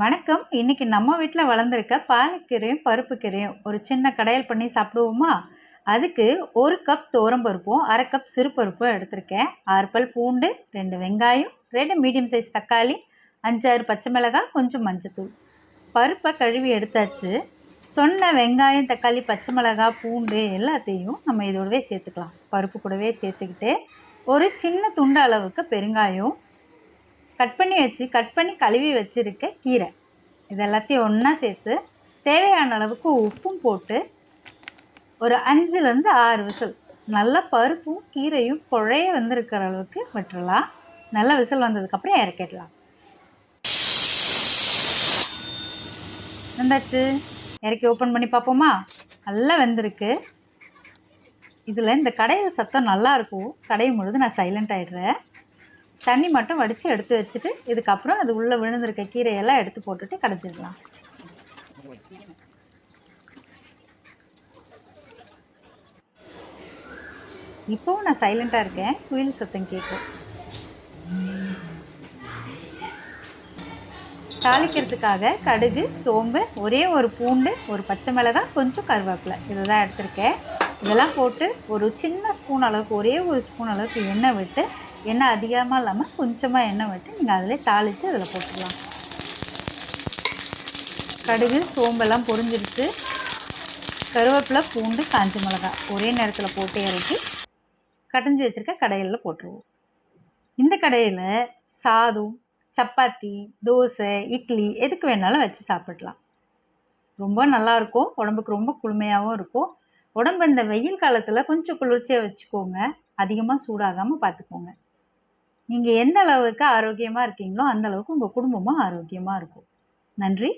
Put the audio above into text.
வணக்கம். இன்னைக்கு நம்ம வீட்டில் வளர்ந்துருக்க பாலக்கீரையும் பருப்பு கீரையும் ஒரு சின்ன கடையல் பண்ணி சாப்பிடுவோமா? அதுக்கு ஒரு கப் பருப்பும் அரை கப் சிறுபருப்பும் எடுத்திருக்கேன். ஆறு பல் பூண்டு ரெண்டு வெங்காயம் ரெண்டு மீடியம் சைஸ் தக்காளி அஞ்சாறு பச்சை மிளகாய் கொஞ்சம் மஞ்சத்தூள். பருப்பை கழுவி எடுத்தாச்சு. சொன்ன வெங்காயம் தக்காளி பச்சை மிளகாய் பூண்டு எல்லாத்தையும் நம்ம இதோடவே சேர்த்துக்கலாம். பருப்பு கூடவே சேர்த்துக்கிட்டு ஒரு சின்ன துண்டு அளவுக்கு பெருங்காயம் கட் பண்ணி வச்சு கட் பண்ணி கழுவி வச்சுருக்க கீரை. இது எல்லாத்தையும் ஒன்றா சேர்த்து தேவையான அளவுக்கு உப்பும் போட்டு ஒரு அஞ்சுலேருந்து ஆறு விசில் நல்லா பருப்பும் கீரையும் குழைய வந்துருக்கிற அளவுக்கு விட்டுறலாம். நல்ல விசில் வந்ததுக்கப்புறம் இறக்கிடலாம். வந்தாச்சு. இறக்கி ஓப்பன் பண்ணி பார்ப்போமா? நல்லா வெந்திருக்கு. இதில் இந்த கடையில் சத்தம் நல்லா இருக்கும். கடையும் பொழுது நான் சைலண்ட் ஆகிடுறேன் தண்ணி மட்டும் வடித்து எடுத்து வச்சுட்டு இதுக்கப்புறம் அது உள்ளே விழுந்திருக்க கீரையெல்லாம் எடுத்து போட்டுட்டு கடைஞ்சிடலாம். இப்போவும் நான் சைலண்ட்டாக இருக்கேன். குயில் சத்தம் கேட்கும். தாளிக்கிறதுக்காக கடுகு சோம்பு ஒரே ஒரு பூண்டு ஒரு பச்சை மிளகாய் கொஞ்சம் கருவேப்பிலை. இதை தான் எடுத்திருக்கேன். இதெல்லாம் போட்டு ஒரு சின்ன ஸ்பூன் அளவுக்கு ஒரே ஒரு ஸ்பூன் அளவுக்கு எண்ணெய் விட்டு எண்ணெய் அதிகமாக இல்லாமல் கொஞ்சமாக எண்ணெய் விட்டு நீங்கள் அதிலே தாளித்து அதில் போட்டுக்கலாம். கடுகு சோம்பெல்லாம் பொரிஞ்சிருச்சு. கருவேப்பிலை பூண்டு காஞ்சி மிளகாய் ஒரே நேரத்தில் போட்டு இறக்கி கடைஞ்சி வச்சுருக்க கடையில் போட்டுருவோம். இந்த கடையில் சாதம் சப்பாத்தி தோசை இட்லி எதுக்கு வேணாலும் வச்சு சாப்பிடலாம். ரொம்ப நல்லாயிருக்கும் உடம்புக்கு ரொம்ப குளுமையாகவும் இருக்கும். உடம்பு இந்த வெயில் காலத்தில் கொஞ்சம் குளிர்ச்சியாக வச்சுக்கோங்க. அதிகமாக சூடாகாமல் பார்த்துக்கோங்க நீங்கள் எந்த அளவுக்கு ஆரோக்கியமாக இருக்கீங்களோ அந்த அளவுக்கு உங்கள் குடும்பமும் ஆரோக்கியமாக இருக்கும். நன்றி.